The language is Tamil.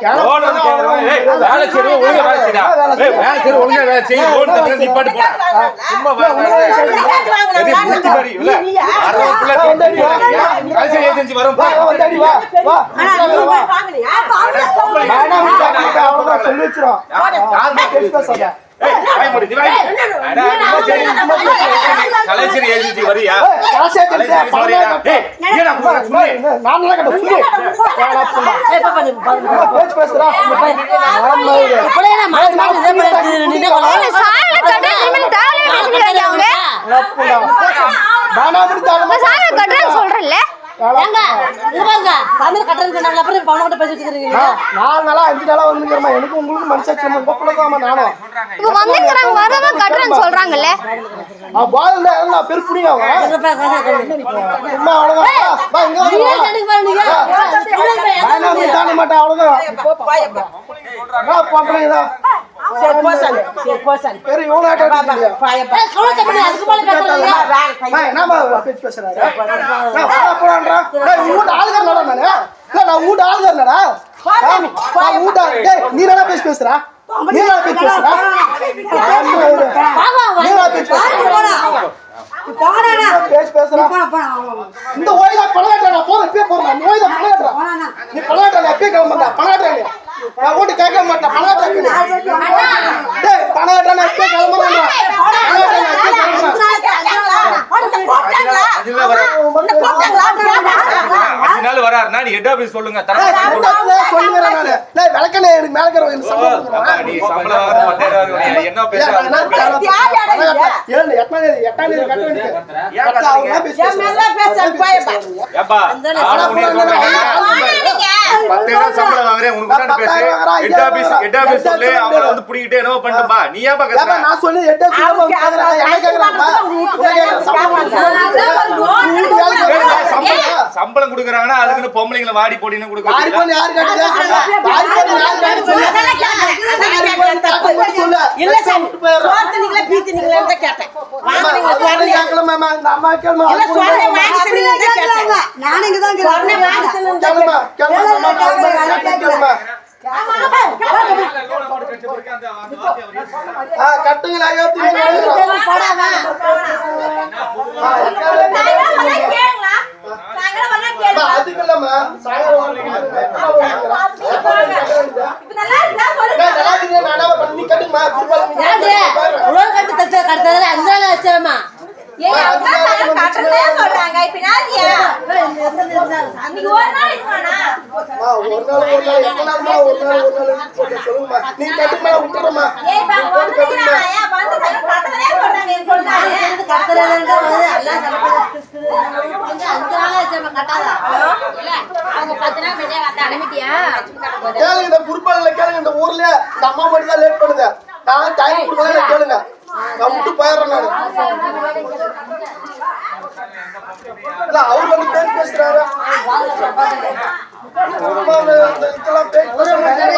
வேலை செய்யறது ஒழுங்கா வேலை செய்யடா. ஏய், வேலை செய்யறது ஒழுங்கா வேலை செய். லோன் தரேன், நிப்பாட்டு போடா. சும்மா வா, வா, வா. பெரிய புத்தி மாதிரி, இல்ல? அரை பிள்ளை கேட்டு கடைசி ஏஜென்சி வரும். வா, வந்தாடி, வா, வா. வேணாம், வேணாம், அவ்வளவுதான் சொல்லி வச்சிரும். யாரும்மா பேசி பேசாத. ஏய், ஏய், காசே கலைச்சேரி பணம்? கட்டு. சாலை நினைச்சுக்கிறாங்க அவங்க தப்புடா. வேணாம்னு தானமா இப்ப சாலை கட்டுறேன்னு சொல்றேன்ல நான் நாலு நாளா அஞ்சு நாளா வந்துக்கிறேன் எனக்கு உங்களுக்கு மனசாட்சி உங்க பிள்ளைதாம்மா நானும். இப்ப வந்துக்கிறாங்க வரவங்க கட்டுறேன்னு சொல்றாங்கல்ல? நான் பாதில நான் பெருப்புடியா என்ன அவ்வளவுதான்? வா, வா, இங்க வந்து வா. வேணாம்னு தான மாட்டேன் அவ்வளவுதான். இவ்வளவு ஆட்டம் என்னமா பேச்சு பேசுறாரு நான் போடா போடான்றா டேய் உன் வீட்டு ஆளுங்க இல்லடா நானு இல்ல நான் ஆளுங்க. இல்லடா நான் டேய் நீ என்ன பேசி பேசுறா நீ என்ன பேசி பேசுறா நீ என்ன பேசி பேசுறா பேசி பேசுறா இந்த ஓய்தா பணக்காட்டா நான் போறேன் போறேன் ஓய்தா பணக்காட்டா நீ பணக்காட்டா நான் எப்பயே கிளம்ப மாட்டேன் பணக்காட்டா நீ நான் ஓட்டு கேட்க மாட்டேன் பணக்காட்டா நீ டேய் பணக்காட்டா நான் எப்பயே கிளம்புறேன் பணக்காட்டா நான் எப்பயே கிளம்புறேன் அஞ்சு நாள் வர- அஞ்சு நாள் வராருன்னா நீ ஹெட் ஆபீஸ் சொல்லுங்க டேய், தரேன் ரெண்டாவது சொல்லுகிறேன் நானு. டேய், விளக்கெண்ணெய் எனக்கு கொடுக்கணும். நீ வாங்குறது, பத்தாயிரம் வாங்குறது, என்ன ஏன்? நான் வேண்டியது. ஏன் ஹெட் ஆபீஸ், ஹெட் ஆபீஸ் சொல்லு, சம்பளம் கொடுக்குறாங்கன்னா அதுக்குன்னு பொம்பளைங்களை வாடி போடின்னு கொடுக்க யாரு கட்டுங்களா, ஐயோ, திரும்பி வந்துடுறோம். ஆ, அம்மா, அதுக்கு இல்லம்மா. சாயங்காலம் வந்து டேய், நல்லா இருக்குங்க, நான் என்ன பண்ண- நீ கட்டுங்கம்மா, திரும்ப நீ போயிடுறேன். அம்மா, ஒரு நாள் ஒரு நாள் எத்தனை நாள்மா ஒரு நாள் ஒரு நாள் சொல்லுங்க, சொல்லுங்கம்மா நீ கட்டுமா விட்டுறமா கேளுங்க இந்த குறுப்பாளில கேளுங்க இந்த ஊர்ல இந்த அம்மா மட்டும் தான் லேட் பண்ணுங்க நான் டைம் கொடுக்கல கேளுங்க. நான் விட்டு போயிடுறேன் நான். அவர் வந்து பேசி பேசுறாரு. அம்மா, இந்த இதெல்லாம் பேசி பேசுறாரு.